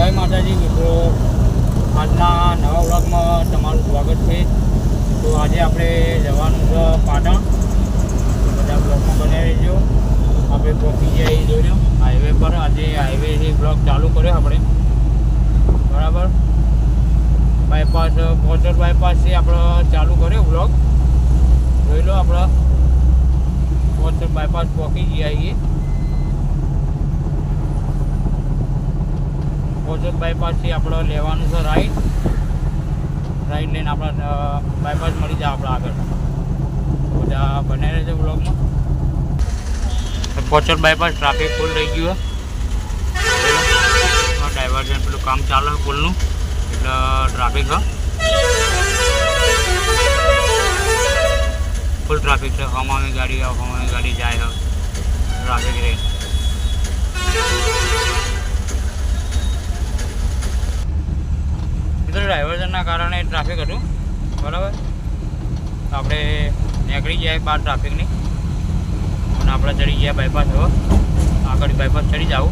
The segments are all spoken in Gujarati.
જય માતાજી મિત્રો. આજના નવા વ્લોગમાં તમારું સ્વાગત છે. તો આજે આપણે જવાનું છે પાટણ. બધા બ્લોગમાં બનાવી રહેજો. આપણે પહોંચી જઈએ જોઈ લો. હાઈવે પર આજે હાઈવેથી બ્લોગ ચાલુ કર્યો આપણે. બરાબર? બાયપાસ પોચર બાયપાસથી આપણો ચાલુ કર્યો બ્લોગ જોઈ લો આપણે. પોચર બાયપાસ પહોંચી ગયા છીએ પોચર બાયપાસથી આપણે લેવાનું છે રાઈટ રાઈટ લઈને આપણે બાયપાસ મળી જાય આપણે આગળ. બધા બને રહેશે બ્લોગમાં પોચર બાયપાસ ટ્રાફિક ફૂલ રહી ગયું ડાયવર્ઝન પેલું કામ ચાલે પુલનું એટલે ટ્રાફિક ફૂલ ટ્રાફિક છે. હમામી ગાડી હમામી ગાડી જાય ટ્રાફિક રહી. મિત્રો કારણે ટ્રાફિક હતું. બરાબર? તો આપણે નીકળી જાય બહાર ટ્રાફિકની અને આપણે ચડી ગયા બાયપાસ હવે. આગળ બાયપાસ ચડી જાવ.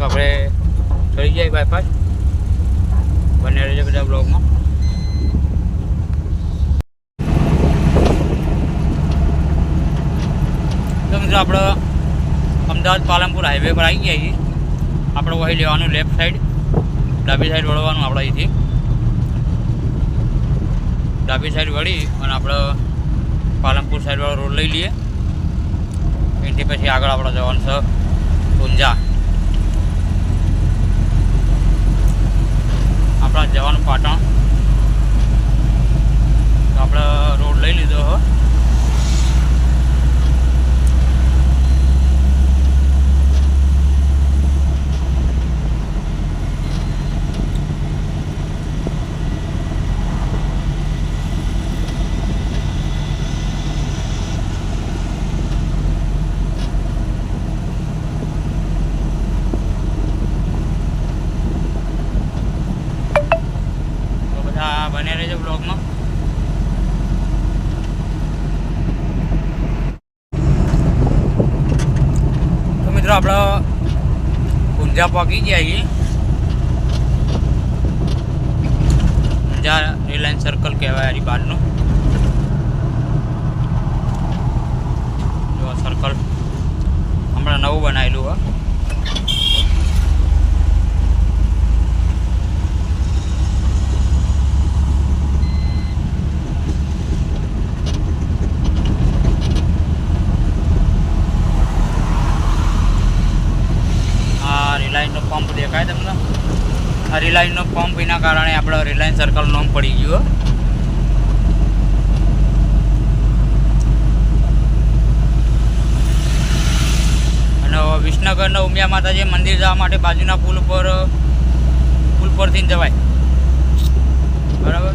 આપણે ચડી જાય બાયપાસ બને રહેજો બધા બ્લોગમાં મિત્રો આપણે અમદાવાદ પાલનપુર હાઈવે પર આવી ગયા છીએ. આપણે વહી લેવાનું લેફ્ટ સાઈડ ડાબી સાઈડ વળવાનું આપણે અહીંથી. ડાબી સાઈડ વળી અને આપણે પાલનપુર સાઈડવાળો રોડ લઈ લઈએ. એથી પછી આગળ આપણે જવાનું છે ઊંઝા. આપણા જવાનું પાટણ. આપણે રોડ લઈ લીધો હો તો બધા બને રહેજો બ્લોગમાં તો મિત્રો આપણે ઊંઝા પહોંચી ગયા છીએ. ઊંઝા રિલાયન્સ સર્કલ કહેવાય હરી બહારનું. જો સર્કલ હમણાં નવું બનાવેલું હોય આ રિલાયન્સનો પંપ દેખાય તમને? આ રિલાયન્સનો પંપ, એના કારણે આપણે રિલાયન્સ સર્કલ નોમ પડી ગયો અને વિસનગરના ઉમિયા માતાજી મંદિર જવા માટે બાજુના પુલ ઉપર પુલ પરથી જવાય. બરાબર?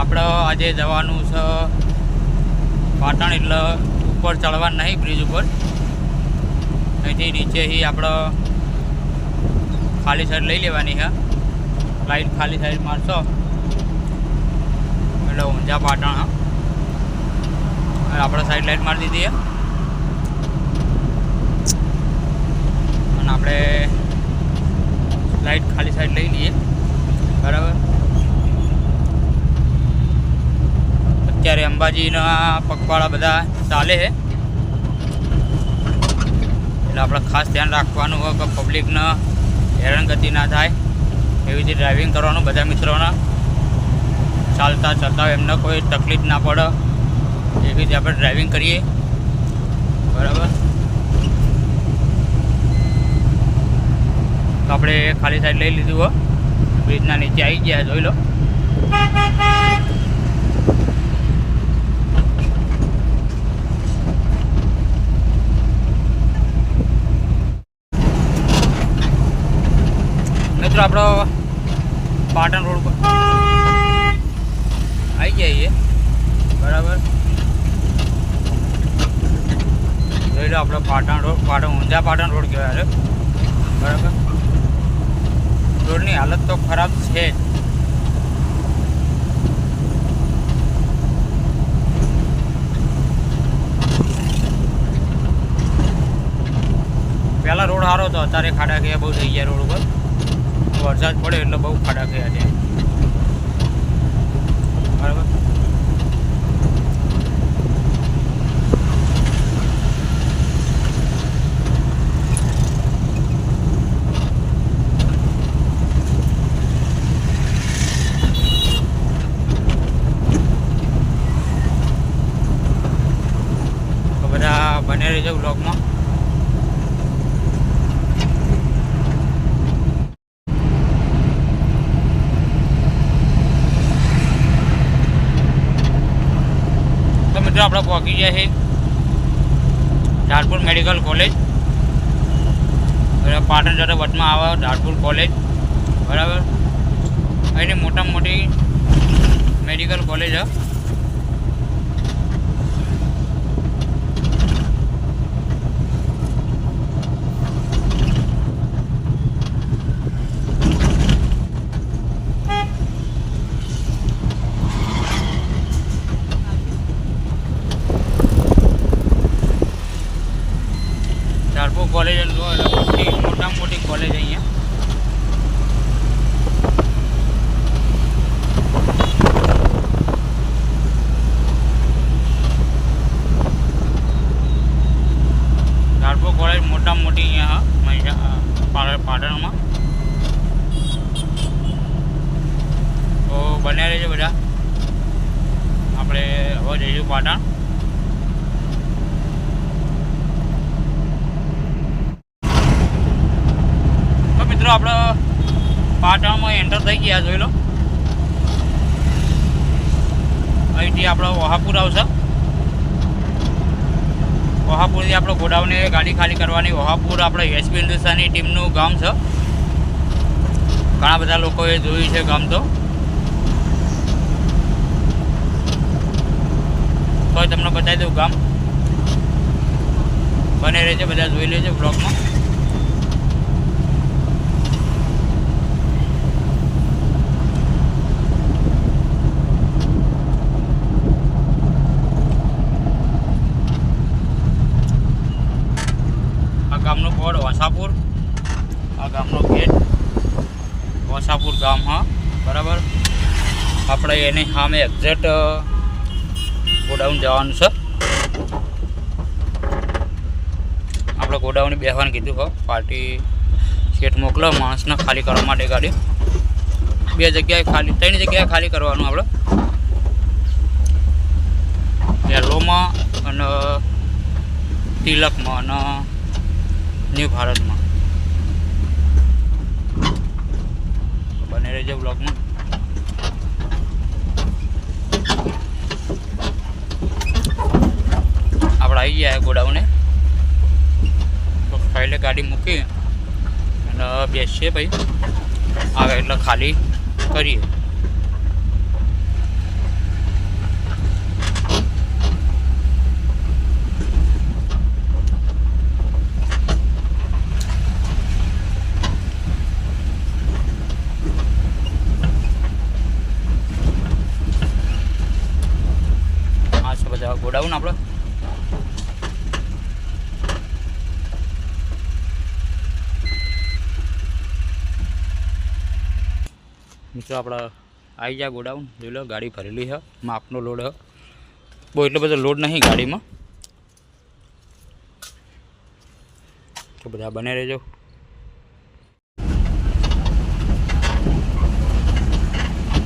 આપણે આજે જવાનું છે પાટણ, એટલે ઉપર ચડવાનું નહીં બ્રિજ ઉપર. અહીંથી નીચેથી આપણે ખાલી સાઈડ લઈ લેવાની છે. લાઈટ ખાલી સાઈડ મારશો. એટલે ઊંઝા પાટણ, હા. આપણે સાઈડ લાઈટ મારી દીધી છે. અને આપણે લાઈટ ખાલી સાઈડ લઈ લઈએ. બરાબર? અત્યારે અંબાજીના પગપાળા બધા ચાલે છે. એટલે આપણે ખાસ ધ્યાન રાખવાનું હોય કે પબ્લિકને હેરાનગતિ ના થાય. એવી રીતે ડ્રાઇવિંગ કરવાનું બધા મિત્રોને. ચાલતા ચાલતા એમને કોઈ તકલીફ ના પડે. એવી રીતે આપણે ડ્રાઇવિંગ કરીએ. બરાબર? આપણે ખાલી સાઈડ લઈ લીધું હોય બ્રિજના નીચે આવી ગયા, જોઈ લો મિત્રો આપણો પાટણ રોડ પર. આવી જઈએ બરાબર? જોઈ લો આપણે પાટણ રોડ, પાટણ, ઊંઝા પાટણ રોડ કહેવાય અરે બરાબર? રોડની હાલત તો ખરાબ છે પહેલા રોડ સારો હતો, અત્યારે ખાડા ગયા બહુ થઈ ગયા રોડ ઉપર. વરસાદ પડે એટલે બહુ ખાડા ગયા છે. બરાબર? બધા બને રહેજો બ્લોગમાં તો મિત્રો આપણે પહોંચી ગયા છે. Dharpur medical college. બરાબર પાટણ જતા વચમાં આવે, ધારપુર કોલેજ. બરાબર? અહીંની મોટામાં મોટી મેડિકલ કોલેજ છે ધારપુર કોલેજ મોટી મોટામાં મોટી કોલેજ અહીંયા. ધારપુર કોલેજ મોટામાં મોટી અહીંયા પાટણમાં. તો બન્યા રહેજો બધા. આપણે હવે જઈશું પાટણ તો મિત્રો આપણે પાટણમાં થઈ જોઈ લો. અહીંથી આપણો વહાપુર આવશે. વહાપુરથી આપણો ગોડાઉને ગાડી ખાલી કરવાની. વહાપુર આપણે એસપી હિન્દુસ્તાની ટીમનું ગામ છે. ઘણા બધા લોકોએ જોયું છે ગામ તો. તમને બતાવી દઉં ગામ. બને રહેશે બધા જોઈ લેજો બ્લોગમાં આ ગામનું કોડ વસાપુર આ ગામનો ગેટ વસાપુર ગામ હા બરાબર? આપણે એની સામે એક્ઝેક્ટ ગોડાઉન જવાનું છે. આપણે ગોડાઉન બેસવાનું કીધું હો. પાર્ટી શેઠ મોકલો, માણસને ખાલી કરવા માટે ગાડી. બે જગ્યાએ ખાલી, ત્રણ જગ્યાએ ખાલી કરવાનું આપણે. યલોમાં અને તિલકમાં અને ન્યૂ ભારતમાં. બને રહેજો બ્લોગમાં આપણે આવી ગયા ગોડાઉને. તો ખાઈને ગાડી મૂકી અને બેસીએ ભાઈ. આવે એટલે ખાલી કરીએ આ છે બધા ગોડાઉન આપણે મિત્રો આપણે આવી ગયા ગોડાઉન જોઈ લો, ગાડી ભરેલી છે, માપનો લોડ છે. બહુ એટલો બધો લોડ નહીં ગાડીમાં. તો બધા બને રહેજો.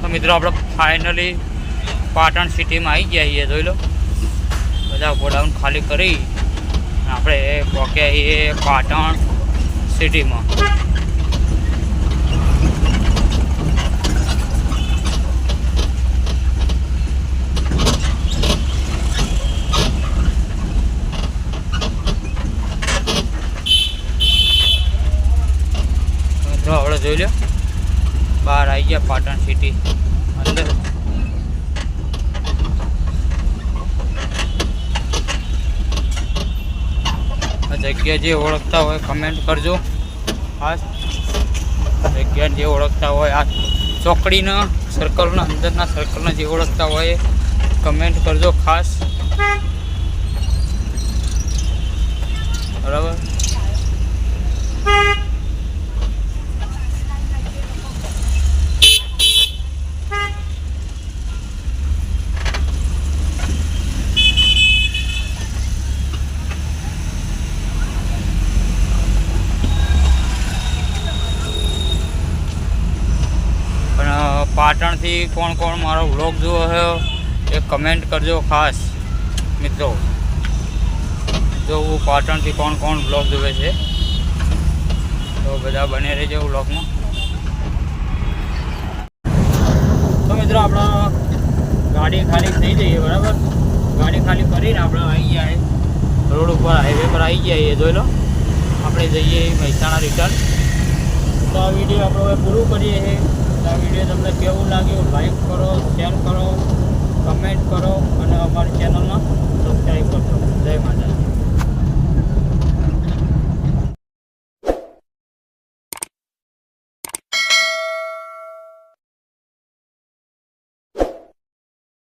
તો મિત્રો, આપણે ફાઇનલી પાટણ સિટીમાં આવી ગયા છીએ, જોઈ લો. બધા ગોડાઉન ખાલી કરી આપણે પહોંચ્યા એ પાટણ સિટીમાં. મિત્રો આપણે જોઈ લો બહાર આવી ગયા પાટણ સિટી અંદર આ જગ્યા જે ઓળખતા હોય કમેન્ટ કરજો. ખાસ જગ્યા જે ઓળખતા હોય, આ ચોકડીના સર્કલના અંદરના સર્કલના જે ઓળખતા હોય કમેન્ટ કરજો ખાસ. બરાબર? પાટણથી કોણ કોણ મારો વ્લોગ જુઓ છે એ કમેન્ટ કરજો ખાસ. મિત્રો, જો હું પાટણથી કોણ કોણ વ્લોગ જુએ છે, તો બધા બને રહેજો વ્લોગમાં તો મિત્રો, આપણે ગાડી ખાલી થઈ જઈએ બરાબર? ગાડી ખાલી કરીને આપણે આવી ગયા રોડ ઉપર હાઈવે પર આવી ગયા એ જોઈ લો. આપણે જઈએ મહેસાણા રિટર્ન તો આ વીડિયો આપણે પૂરું કરીએ છીએ. આ વીડિયો તમને કેવું લાગ્યું? લાઈક કરો શેર કરો કમેન્ટ કરો, અને અમારી ચેનલમાં સબસ્ક્રાઈબ કરશો જય માતાજી.